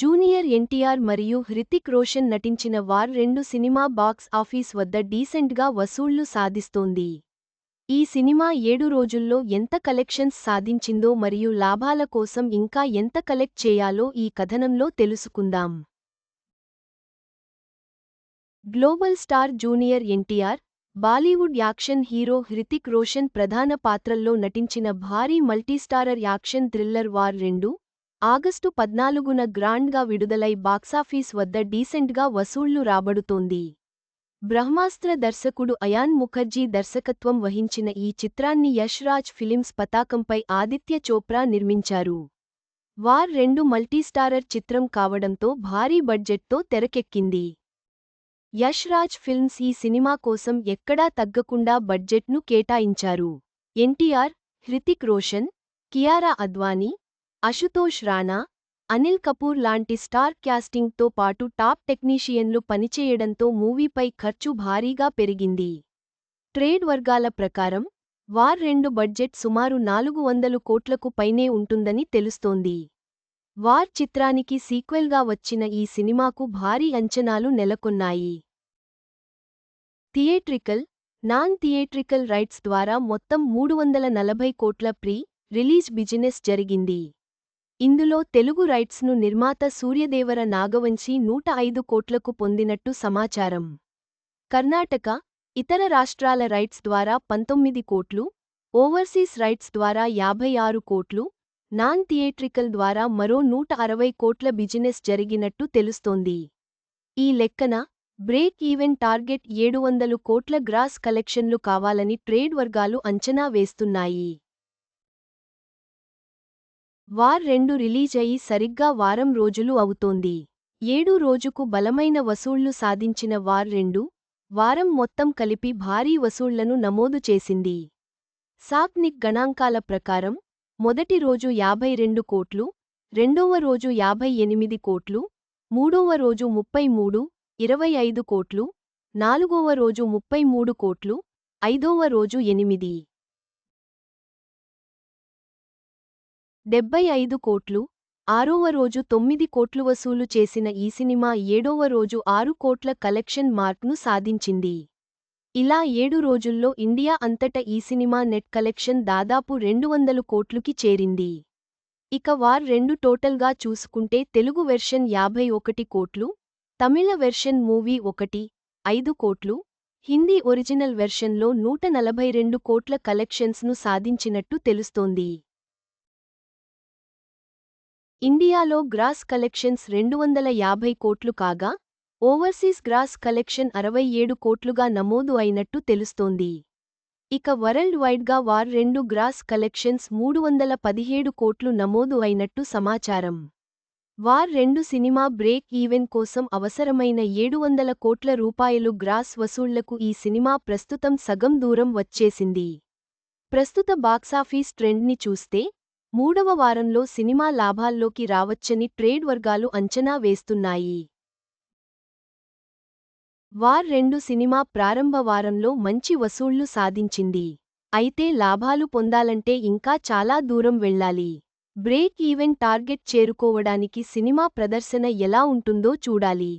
Junior NTR మరియు హృతిక్ రోషన్ నటించిన war రెండు సినిమా బాక్స్ ఆఫీస్ వద్ద డీసెంట్గా వసూళ్ళు సాధిస్తోంది. ఈ సినిమా ఏడు రోజుల్లో ఎంత కలెక్షన్స్ సాధించిందో మరియు లాభాల కోసం ఇంకా ఎంత కలెక్ట్ చేయాలో ఈ కథనంలో తెలుసుకుందాం. Global star junior NTR Bollywood action hero Hrithik Roshan ప్రధాన పాత్రల్లో నటించిన భారీ మల్టీస్టారర్ యాక్షన్ థ్రిల్లర్ వార్ రెండు ఆగస్టు పద్నాలుగున గ్రాండ్గా విడుదలై బాక్సాఫీస్ వద్ద డీసెంట్గా వసూళ్ళు రాబడుతోంది. బ్రహ్మాస్త్ర దర్శకుడు అయాన్ ముఖర్జీ దర్శకత్వం వహించిన ఈ చిత్రాన్ని యష్ రాజ్ ఫిలిమ్స్ పతాకంపై ఆదిత్య చోప్రా నిర్మించారు. వార్ రెండు మల్టీస్టారర్ చిత్రం కావడంతో భారీ బడ్జెట్తో తెరకెక్కింది. యష్ రాజ్ ఫిల్మ్స్ ఈ సినిమా కోసం ఎక్కడా తగ్గకుండా బడ్జెట్ను కేటాయించారు. ఎన్టీఆర్ హృతిక్ రోషన్ కియారా అద్వానీ అశుతోష్ రాణా అనిల్ కపూర్ లాంటి స్టార్ క్యాస్టింగ్తో పాటు టాప్ టెక్నీషియన్లు పనిచేయడంతో మూవీపై ఖర్చు భారీగా పెరిగింది. ట్రేడ్ వర్గాల ప్రకారం వార్ రెండు బడ్జెట్ సుమారు నాలుగు వందలు కోట్లకు పైనే ఉంటుందని తెలుస్తోంది. వార్ చిత్రానికి సీక్వెల్గా వచ్చిన ఈ సినిమాకు భారీ అంచనాలు నెలకొన్నాయి. థియేట్రికల్ నాన్ థియేట్రికల్ రైట్స్ ద్వారా మొత్తం మూడు వందల నలభై కోట్ల ప్రీ రిలీజ్ బిజినెస్ జరిగింది. ఇందులో తెలుగు రైట్స్ను నిర్మాత సూర్యదేవర నాగవంశీ నూట ఐదు కోట్లకు పొందినట్టు సమాచారం. కర్ణాటక ఇతర రాష్ట్రాల రైట్స్ ద్వారా పంతొమ్మిది కోట్లు ఓవర్సీస్ రైట్స్ ద్వారా యాభై ఆరు కోట్లు నాన్ థియేట్రికల్ ద్వారా మరో నూట అరవై కోట్ల బిజినెస్ జరిగినట్టు తెలుస్తోంది. ఈ లెక్కన బ్రేక్ ఈవెన్ టార్గెట్ ఏడు వందలు కోట్ల గ్రాస్ కలెక్షన్లు కావాలని ట్రేడ్ వర్గాలు అంచనా వేస్తున్నాయి. వార్ రెండు రిలీజ్ అయి సరిగ్గా వారం రోజులు అవుతోంది. ఏడు రోజుకు బలమైన వసూళ్ళు సాధించిన వార్ రెండు వారం మొత్తం కలిపి భారీ వసూళ్ళను నమోదు చేసింది. సాక్నిక్ గణాంకాల ప్రకారం మొదటి రోజు యాభై రెండు కోట్లు రెండవ రోజు యాభై ఎనిమిది కోట్లు మూడవ రోజు ముప్పై మూడు ఇరవై ఐదు కోట్లు నాలుగవ రోజు ముప్పై మూడు కోట్లు ఐదవ రోజు ఎనిమిది. డెబ్బై ఐదు కోట్లు ఆరోవ రోజు తొమ్మిది కోట్లు వసూలు చేసిన ఈ సినిమా ఏడోవ రోజు ఆరు కోట్ల కలెక్షన్ మార్క్ను సాధించింది. ఇలా ఏడు రోజుల్లో ఇండియా అంతట ఈ సినిమా నెట్ కలెక్షన్ దాదాపు రెండు వందలు కోట్లుకి చేరింది. ఇక వార్ రెండు టోటల్గా చూసుకుంటే తెలుగు వెర్షన్ యాభై ఒకటి కోట్లు తమిళ వెర్షన్ మూవీ ఒకటి ఐదు కోట్లు హిందీ ఒరిజినల్ వెర్షన్లో నూట నలభై రెండు కోట్ల కలెక్షన్స్ను సాధించినట్టు తెలుస్తోంది. ఇండియాలో గ్రాస్ కలెక్షన్స్ రెండు వందల యాభై కోట్లు కాగా ఓవర్సీస్ గ్రాస్ కలెక్షన్ అరవై ఏడు కోట్లుగా నమోదు అయినట్టు తెలుస్తోంది. ఇక వరల్డ్ వైడ్గా వార్ రెండు గ్రాస్ కలెక్షన్స్ మూడు వందల పదిహేడు కోట్లు నమోదు అయినట్టు సమాచారం. వార్ రెండు సినిమా బ్రేక్ ఈవెన్ కోసం అవసరమైన ఏడు వందల కోట్ల రూపాయలు గ్రాస్ వసూళ్ళకు ఈ సినిమా ప్రస్తుతం సగం దూరం వచ్చేసింది. ప్రస్తుత బాక్సాఫీస్ ట్రెండ్ని చూస్తే మూడవ వారంలో సినిమా లాభాల్లోకి రావచ్చని ట్రేడ్ వర్గాలు అంచనా వేస్తున్నాయి. వార్ రెండు సినిమా ప్రారంభ వారంలో మంచి వసూళ్ళు సాధించింది. అయితే లాభాలు పొందాలంటే ఇంకా చాలా దూరం వెళ్ళాలి బ్రేక్ ఈవెన్ టార్గెట్ చేరుకోవడానికి సినిమా ప్రదర్శన ఎలా ఉంటుందో చూడాలి.